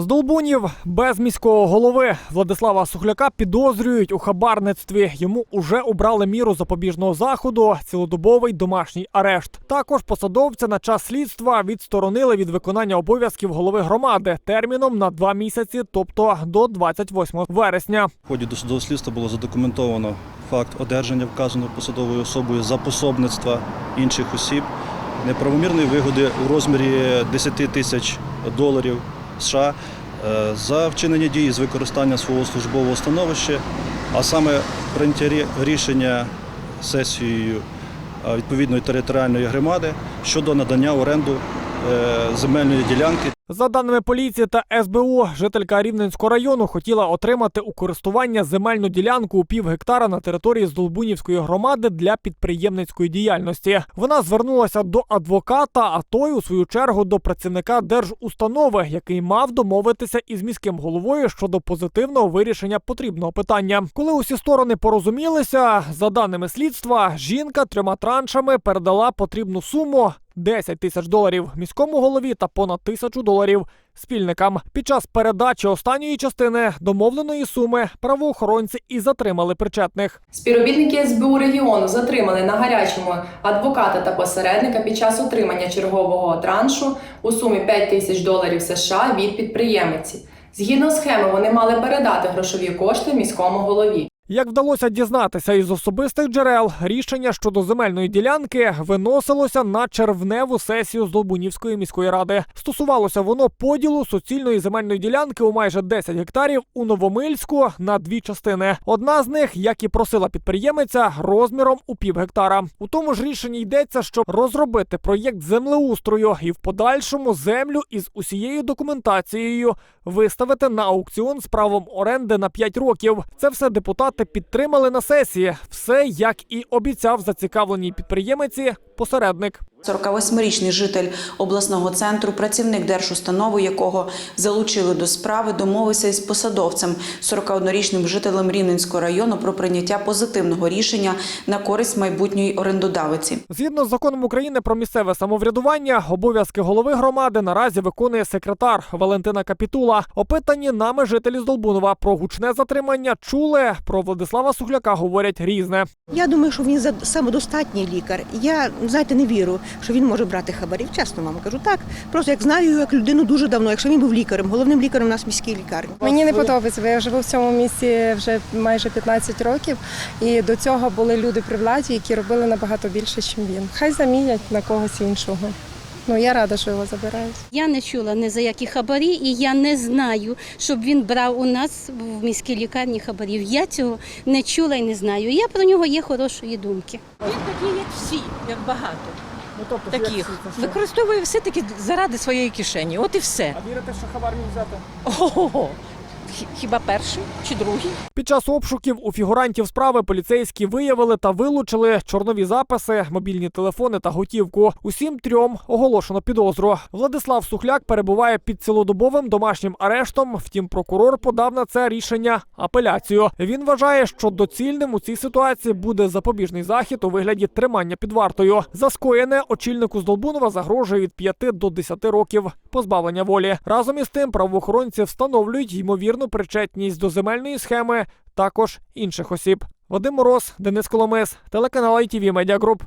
З Долбунів без міського голови Владислава Сухляка підозрюють у хабарництві. Йому уже обрали міру запобіжного заходу, цілодобовий домашній арешт. Також посадовця на час слідства відсторонили від виконання обов'язків голови громади терміном на два місяці, тобто до 28 вересня. В ході досудового слідства було задокументовано факт одержання вказаною посадовою особою за пособництва інших осіб неправомірної вигоди у розмірі 10 тисяч доларів США е, за вчинення дій з використання свого службового становища, а саме прийняття рішення сесією е, відповідної територіальної громади щодо надання оренду е, земельної ділянки За даними поліції та СБУ, жителька Рівненського району хотіла отримати у користування земельну ділянку у пів гектара на території Здолбунівської громади для підприємницької діяльності. Вона звернулася до адвоката, а той, у свою чергу, до працівника держустанови, який мав домовитися із міським головою щодо позитивного вирішення потрібного питання. Коли усі сторони порозумілися, за даними слідства, жінка трьома траншами передала потрібну суму 10 тисяч доларів міському голові та понад тисячу доларів спільникам. Під час передачі останньої частини домовленої суми правоохоронці і затримали причетних. Співробітники СБУ регіону затримали на гарячому адвоката та посередника під час отримання чергового траншу у сумі 5 тисяч доларів США від підприємиці. Згідно схеми, вони мали передати грошові кошти міському голові. Як вдалося дізнатися із особистих джерел, рішення щодо земельної ділянки виносилося на червневу сесію Здолбунівської міської ради. Стосувалося воно поділу суцільної земельної ділянки у майже 10 гектарів у Новомильську на дві частини. Одна з них, як і просила підприємиця, розміром у пів гектара. У тому ж рішенні йдеться, щоб розробити проєкт землеустрою і в подальшому землю із усією документацією виставити на аукціон з правом оренди на 5 років. Це все депутати підтримали на сесії. Все як і обіцяв зацікавленій підприємиці посередник. 48-річний житель обласного центру, працівник держустанови, якого залучили до справи, домовився із посадовцем, 41-річним жителем Рівненського району про прийняття позитивного рішення на користь майбутньої орендодавиці. Згідно з законом України про місцеве самоврядування, обов'язки голови громади наразі виконує секретар Валентина Капітула. Опитані нами жителі з Долбунова про гучне затримання чули. Про Владислава Сухляка говорять різне. Я думаю, що він за- самодостатній лікар. Я знаєте, не вірю, що він може брати хабарів. Чесно вам кажу так. Просто як знаю його як людину дуже давно. Якщо він був лікарем, головним лікарем у нас в міській лікарні. Мені не подобається, бо я живу в цьому місті вже майже 15 років, і до цього були люди при владі, які робили набагато більше, ніж він. Хай замінять на когось іншого. Ну я рада, що його забирають. Я не чула ні за які хабарі, і я не знаю, щоб він брав у нас в міській лікарні хабарів. Я цього не чула і не знаю. Я про нього є хорошої думки. Він такий, як всі, як багато таких. Використовує все таки заради своєї кишені. От і все. А вірите, що хабар міг взяти? Ого. Хі- Хіба перший чи другий? Під час обшуків у фігурантів справи поліцейські виявили та вилучили чорнові записи, мобільні телефони та готівку. Усім трьом оголошено підозру. Владислав Сухляк перебуває під цілодобовим домашнім арештом. Втім, прокурор подав на це рішення апеляцію. Він вважає, що доцільним у цій ситуації буде запобіжний захід у вигляді тримання під вартою. За скоєне очільнику Здолбунова загрожує від 5 до 10 років позбавлення волі. Разом із тим правоохоронці встановлюють ймовірну причетність до земельної схеми також інших осіб. Вадим Мороз, Денис Коломис, телеканал ITV Media Group.